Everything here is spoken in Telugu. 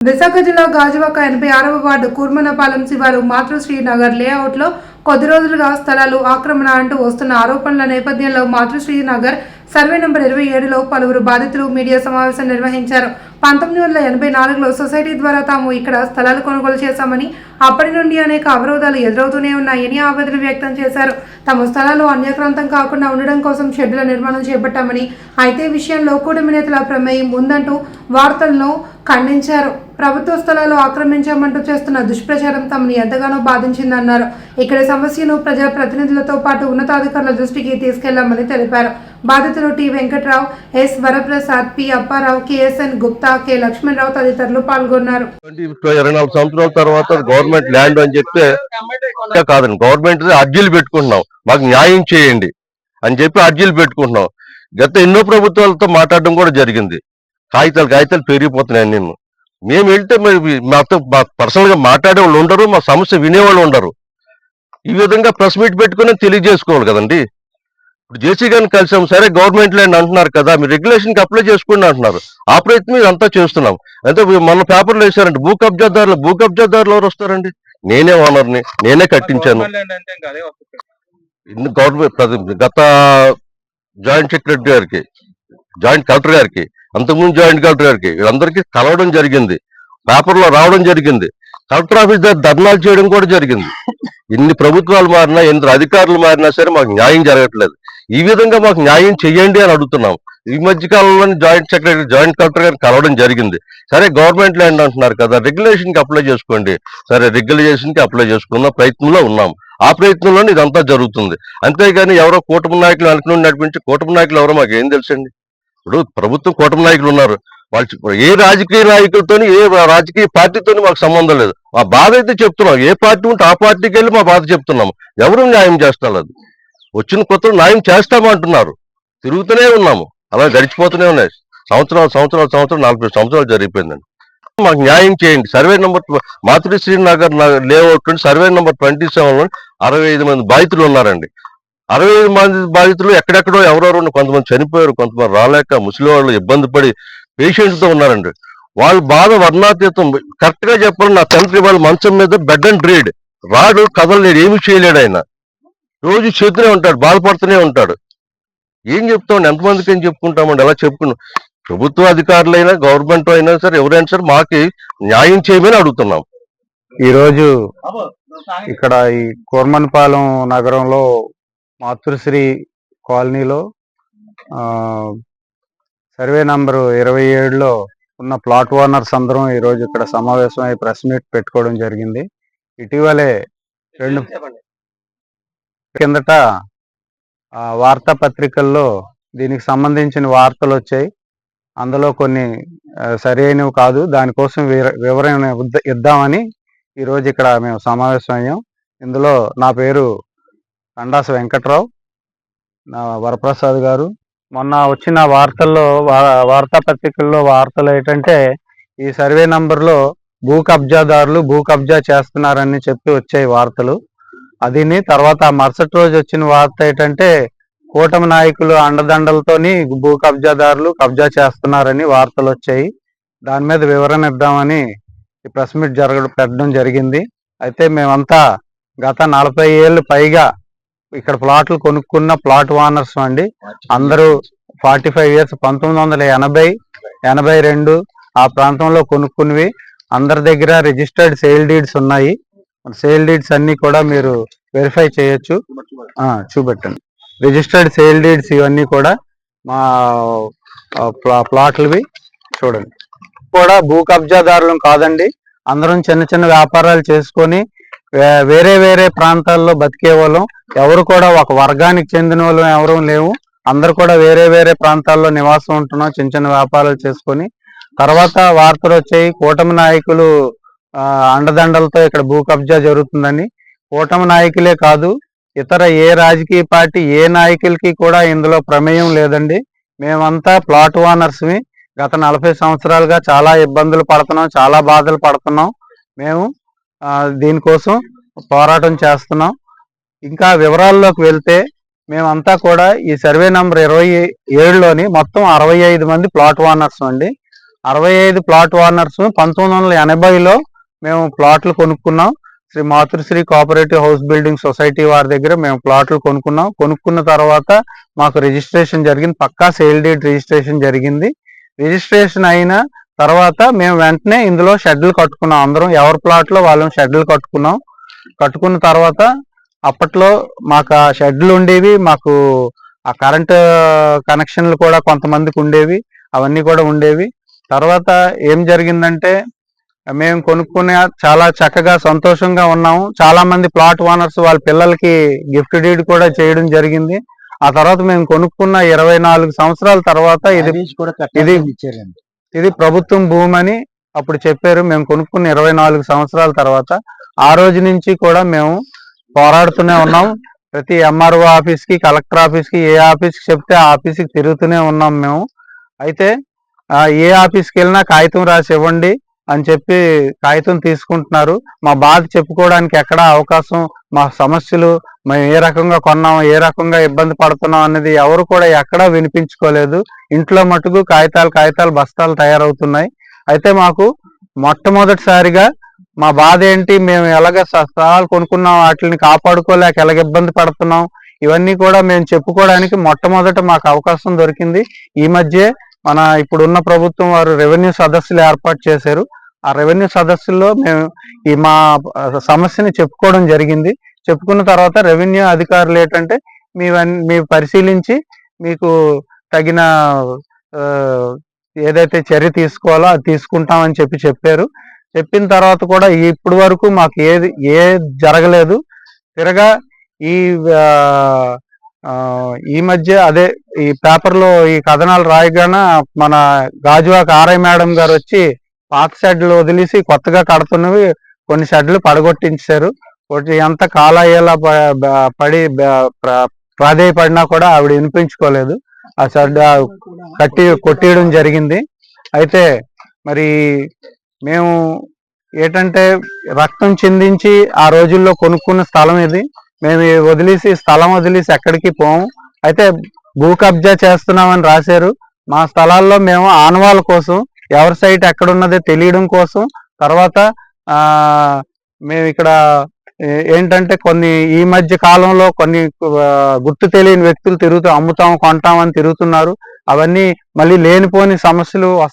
విశాఖ జిల్లా గాజువాక ఎనభై ఆరవ వార్డు కూర్మనపాలెం శివారు మాతృశ్రీ నగర్ లేఅవుట్లో కొద్ది రోజులుగా స్థలాలు ఆక్రమణ అంటూ వస్తున్న ఆరోపణల నేపథ్యంలో మాతృశ్రీ నగర్ సర్వే నెంబర్ ఇరవై ఏడులో పలువురు బాధితులు మీడియా సమావేశం నిర్వహించారు. పంతొమ్మిది వందల ఎనభై నాలుగులో సొసైటీ ద్వారా తాము ఇక్కడ స్థలాలు కొనుగోలు చేశామని అప్పటి నుండి అనేక అవరోధాలు ఎదురవుతూనే ఉన్నాయని ఆవేదన వ్యక్తం చేశారు. తమ స్థలాలు అన్యక్రాంతం కాకుండా ఉండడం కోసం షెడ్ల నిర్మాణం చేపట్టామని అయితే విషయంలో కూటమి నేతల ప్రమేయం ఉందంటూ వార్తలను ఖండించారు. ప్రభుత్వ స్థలాలు ఆక్రమించామంటూ చేస్తున్న దుష్ప్రచారం తమని ఎంతగానో బాధించిందన్నారు. ఇక్కడ సమస్యను ప్రజా ప్రతినిధులతో పాటు ఉన్నతాధికారుల దృష్టికి తీసుకెళ్ళామని తెలిపారు. బాధితులు T. Venkatrao S. Varaprasad P. Apparao KSN Gupta K. Lakshmanarao తదితరులు పాల్గొన్నారు. ఇరవై నాలుగు సంవత్సరాల తర్వాత గవర్నమెంట్ ల్యాండ్ అని చెప్తే కాదండి. గవర్నమెంట్ అర్జీలు పెట్టుకుంటున్నాం. మాకు న్యాయం చేయండి అని చెప్పి అర్జీలు పెట్టుకుంటున్నాం. గత ఎన్నో ప్రభుత్వాలతో మాట్లాడడం కూడా జరిగింది. కాగితాలు కాగితాలు పెరిగిపోతున్నాయి నిన్ను మేము వెళ్తే మరి మాతో పర్సనల్గా మాట్లాడే వాళ్ళు ఉండరు మా సమస్య వినేవాళ్ళు ఉండరు. ఈ విధంగా ప్రెస్ మీట్ పెట్టుకుని తెలియజేసుకోవాలి కదండి. ఇప్పుడు జేసీ గారిని కలిసాం సరే గవర్నమెంట్ ల్యాండ్ అంటున్నారు కదా మీరు రెగ్యులేషన్కి అప్లై చేసుకోండి అంటున్నారు. ఆ ప్రయత్నం ఇదంతా చేస్తున్నాం. అయితే మన పేపర్లో వేశారండి భూ కబ్జాదారులు భూ కబ్జాదారులు ఎవరు వస్తారండి? నేనే ఓనర్ని నేనే కట్టించాను. గవర్నమెంట్ గత జాయింట్ సెక్రటరీ గారికి జాయింట్ కలెక్టర్ గారికి అంతకుముందు జాయింట్ కలెక్టర్ గారికి వీళ్ళందరికీ కలవడం జరిగింది. పేపర్లో రావడం జరిగింది. కలెక్టర్ ఆఫీస్ దగ్గర ధర్నాలు చేయడం కూడా జరిగింది. ఎన్ని ప్రభుత్వాలు మారినా ఎన్ని అధికారులు మారినా సరే మాకు న్యాయం జరగట్లేదు. ఈ విధంగా మాకు న్యాయం చేయండి అని అడుగుతున్నాం. ఈ మధ్య కాలంలో జాయింట్ సెక్రటరీ జాయింట్ కలెక్టర్ గారిని కలవడం జరిగింది. సరే గవర్నమెంట్ ల్యాండ్ అంటున్నారు కదా రెగ్యులేషన్కి అప్లై చేసుకోండి. సరే రెగ్యులేషన్కి అప్లై చేసుకున్న ప్రయత్నంలో ఉన్నాం. ఆ ప్రయత్నంలోనే ఇదంతా జరుగుతుంది. అంతేగాని ఎవరో కూటమి నాయకులు అనుకుని నడిపించి కూటమి నాయకులు ఎవరో మాకు ఏం తెలుసండి? ఇప్పుడు ప్రభుత్వం కూటమి నాయకులు ఉన్నారు. వాళ్ళు ఏ రాజకీయ నాయకులతో ఏ రాజకీయ పార్టీతో మాకు సంబంధం లేదు. మా బాధ అయితే చెప్తున్నాం. ఏ పార్టీ ఉంటే ఆ పార్టీకి వెళ్ళి మా బాధ చెప్తున్నాం ఎవరు న్యాయం చేస్తలేదు వచ్చిన కొత్త న్యాయం చేస్తామంటున్నారు తిరుగుతూనే ఉన్నాము. అలా గడిచిపోతూనే ఉన్నాయి. సంవత్సరాలు సంవత్సరాలు సంవత్సరాలు నలభై సంవత్సరాలు జరిగిపోయిందండి. మాకు న్యాయం చేయండి. Survey number Matrusri Nagar layout survey number twenty సెవెన్లో అరవై ఐదు మంది బాధితులు ఉన్నారండి. అరవై ఐదు మంది బాధితులు ఎక్కడెక్కడో ఎవరెవరు కొంతమంది చనిపోయారు కొంతమంది రాలేక ముసలి వాళ్ళు ఇబ్బంది పడి పేషెంట్స్తో ఉన్నారండి. వాళ్ళు బాధ వర్ణాతీతం. కరెక్ట్గా చెప్పాలి నా తండ్రి వాళ్ళ మంచం మీద బెడ్ అండ్ రీడ్ రాడు కదలలేడు ఏమీ చేయలేడు ఆయన. రోజు చేతూనే ఉంటాడు బాధపడుతూనే ఉంటాడు. ఏం చెప్తామండి? ఎంతమందికి ఏం చెప్పుకుంటామండి? ఎలా చెప్పుకున్నాం. ప్రభుత్వ అధికారులైనా గవర్నమెంట్ అయినా సరే ఎవరైనా సరే మాకి న్యాయం చేయమని అడుగుతున్నాం. ఈరోజు ఇక్కడ ఈ కోర్మన్పాలెం నగరంలో మాతృశ్రీ కాలనీలో ఆ, సర్వే నంబరు ఇరవై ఏడులో ఉన్న ప్లాట్ ఓనర్స్ అందరం ఈరోజు ఇక్కడ సమావేశం అయి ప్రెస్ మీట్ పెట్టుకోవడం జరిగింది. ఇటీవలే రెండు కిందట వార్తాపత్రికల్లో దీనికి సంబంధించిన వార్తలు వచ్చాయి. అందులో కొన్ని సరైనవి కాదు. దానికోసం వివరణ ఇద్దామని ఈరోజు ఇక్కడ మేము సమావేశం అయ్యాం ఇందులో నా పేరు కండాస వెంకట్రావు నా వరప్రసాద్ గారు. మొన్న వచ్చిన వార్తల్లో వా- వార్తాపత్రికల్లో వార్తలు ఏంటంటే ఈ సర్వే నంబర్లో భూ కబ్జాదారులు భూ కబ్జా చేస్తున్నారని చెప్పి వచ్చాయి వార్తలు. అదిని తర్వాత మరుసటి రోజు వచ్చిన వార్త ఏంటంటే కూటమి నాయకులు అండదండలతోని భూ కబ్జాదారులు కబ్జా చేస్తున్నారని వార్తలు వచ్చాయి. దాని మీద వివరణ ఇద్దామని ఈ ప్రెస్ మీట్ జరగడం పెట్టడం జరిగింది. అయితే మేమంతా గత నలభై ఏళ్ళు పైగా ఇక్కడ ప్లాట్లు కొనుక్కున్న ప్లాట్ ఓనర్స్ అండి. అందరూ ఫార్టీ ఫైవ్ ఇయర్స్ పంతొమ్మిది వందల ఎనభై ఎనభై రెండు ఆ ప్రాంతంలో కొనుక్కున్నవి. అందరి దగ్గర రిజిస్టర్డ్ సేల్ డీడ్స్ ఉన్నాయి. సేల్ డీడ్స్ అన్ని కూడా మీరు వెరిఫై చేయొచ్చు. చూపెట్టండి. రిజిస్టర్డ్ సేల్ డీడ్స్ ఇవన్నీ కూడా మా ప్లా- ప్లాట్లవి చూడండి. కూడా భూ కబ్జాదారులం కాదండి. అందరం చిన్న చిన్న వ్యాపారాలు చేసుకొని వేరే వేరే ప్రాంతాల్లో బతికే వాళ్ళం. ఎవరు కూడా ఒక వర్గానికి చెందిన వాళ్ళు ఎవరూ లేవు. అందరు కూడా వేరే వేరే ప్రాంతాల్లో నివాసం ఉంటున్నాం చిన్న చిన్న వ్యాపారాలు చేసుకొని. తర్వాత వార్తలు వచ్చాయి కూటమి నాయకులు అండదండలతో ఇక్కడ భూ కబ్జా జరుగుతుందని. కూటమి నాయకులే కాదు ఇతర ఏ రాజకీయ పార్టీ ఏ నాయకులకి కూడా ఇందులో ప్రమేయం లేదండి. మేమంతా ప్లాట్ ఓనర్స్ని గత నలభై సంవత్సరాలుగా చాలా ఇబ్బందులు పడుతున్నాం చాలా బాధలు పడుతున్నాం. మేము దీనికోసం పోరాటం చేస్తున్నాం. ఇంకా వివరాల్లోకి వెళ్తే మేమంతా కూడా ఈ సర్వే నంబర్ ఇరవై ఏడులోని మొత్తం అరవై ఐదు మంది ప్లాట్ ఓనర్స్ అండి. అరవై ఐదు ప్లాట్ ఓనర్స్ పంతొమ్మిది వందల ఎనభైలో మేము ప్లాట్లు కొనుక్కున్నాం. Shri Matrusri cooperative house building society వారి దగ్గర మేము ప్లాట్లు కొనుక్కున్నాం. కొనుక్కున్న తర్వాత మాకు రిజిస్ట్రేషన్ జరిగింది. పక్కా సేల్ డేట్ రిజిస్ట్రేషన్ జరిగింది. రిజిస్ట్రేషన్ అయిన తర్వాత మేము వెంటనే ఇందులో షెడ్లు కట్టుకున్నాం అందరం. ఎవరి ప్లాట్లో వాళ్ళం షెడ్లు కట్టుకున్నాం. కట్టుకున్న తర్వాత అప్పట్లో మాకు ఆ షెడ్లు ఉండేవి. మాకు ఆ కరెంట్ కనెక్షన్లు కూడా కొంతమందికి ఉండేవి. అవన్నీ కూడా ఉండేవి. తర్వాత ఏం జరిగిందంటే మేము కొనుక్కునే చాలా చక్కగా సంతోషంగా ఉన్నాము. చాలా మంది ప్లాట్ ఓనర్స్ వాళ్ళ పిల్లలకి గిఫ్ట్ డీడ్ కూడా చేయడం జరిగింది. ఆ తర్వాత మేము కొనుక్కున్న ఇరవై నాలుగు సంవత్సరాల తర్వాత ఇది ఇది ఇది- ప్రభుత్వం భూమి అని అప్పుడు చెప్పారు. మేము కొనుక్కున్న ఇరవై నాలుగు సంవత్సరాల తర్వాత ఆ రోజు నుంచి కూడా మేము పోరాడుతూనే ఉన్నాం. ప్రతి ఎంఆర్ఓ ఆఫీస్కి కలెక్టర్ ఆఫీస్కి ఏ ఆఫీస్కి చెప్తే ఆ ఆఫీస్కి తిరుగుతూనే ఉన్నాం మేము. అయితే ఏ ఆఫీస్కి వెళ్ళినా కాగితం రాసి ఇవ్వండి. అని చెప్పి కాగితం తీసుకుంటున్నారు. మా బాధ చెప్పుకోవడానికి ఎక్కడ అవకాశం మా సమస్యలు మేము ఏ రకంగా కొన్నాం ఏ రకంగా ఇబ్బంది పడుతున్నాం అనేది ఎవరు కూడా ఎక్కడా వినిపించుకోలేదు. ఇంట్లో మటుకు కాగితాలు కాగితాలు బస్తాలు తయారవుతున్నాయి. అయితే మాకు మొట్టమొదటిసారిగా మా బాధ ఏంటి మేము ఎలాగ స- స్థలాలు కొనుక్కున్నాం వాటిని కాపాడుకోలేక ఎలాగ ఇబ్బంది పడుతున్నాం ఇవన్నీ కూడా మేము చెప్పుకోవడానికి మొట్టమొదట మాకు అవకాశం దొరికింది. ఈ మధ్య మన ఇప్పుడున్న ప్రభుత్వం వారు రెవెన్యూ సదస్సులు ఏర్పాటు చేశారు. ఆ రెవెన్యూ సదస్సుల్లో మేము ఈ మా సమస్యని చెప్పుకోవడం జరిగింది. చెప్పుకున్న తర్వాత రెవెన్యూ అధికారులు ఏంటంటే మీ మీ పరిశీలించి మీకు తగిన ఏదైతే చర్య తీసుకోవాలో అది తీసుకుంటామని చెప్పి చెప్పారు. చెప్పిన తర్వాత కూడా ఇప్పటి వరకు మాకు ఏది ఏ జరగలేదు. తిరగా ఈ ఈ మధ్య అదే ఈ పేపర్లో ఈ కథనాలు రాయగాన మన గాజువాక ఆర్ఐ మేడం గారు వచ్చి పాత షెడ్లు వదిలేసి కొత్తగా కడుతున్నవి కొన్ని షెడ్లు పడగొట్టించారు. ఒకటి ఎంత కాలయ్యేలా పడి ప్రాధేయపడినా కూడా ఆవిడ వినిపించుకోలేదు. ఆ షెడ్ కట్టి కొట్టేయడం జరిగింది. అయితే మరి మేము ఏంటంటే రక్తం చిందించి ఆ రోజుల్లో కొనుక్కున్న స్థలం ఇది. మేము వదిలేసి స్థలం వదిలేసి ఎక్కడికి పోము. అయితే భూ కబ్జా చేస్తున్నామని రాశారు. మా స్థలాల్లో మేము ఆనవాళ్ళ కోసం ఎవరి సైట్ ఎక్కడ ఉన్నదో తెలియడం కోసం తర్వాత ఆ మేము ఇక్కడ ఏంటంటే కొన్ని ఈ మధ్య కాలంలో కొన్ని గుర్తు తెలియని వ్యక్తులు తిరుగుతూ అమ్ముతాం కొంటామని అని తిరుగుతున్నారు. అవన్నీ మళ్ళీ లేనిపోని సమస్యలు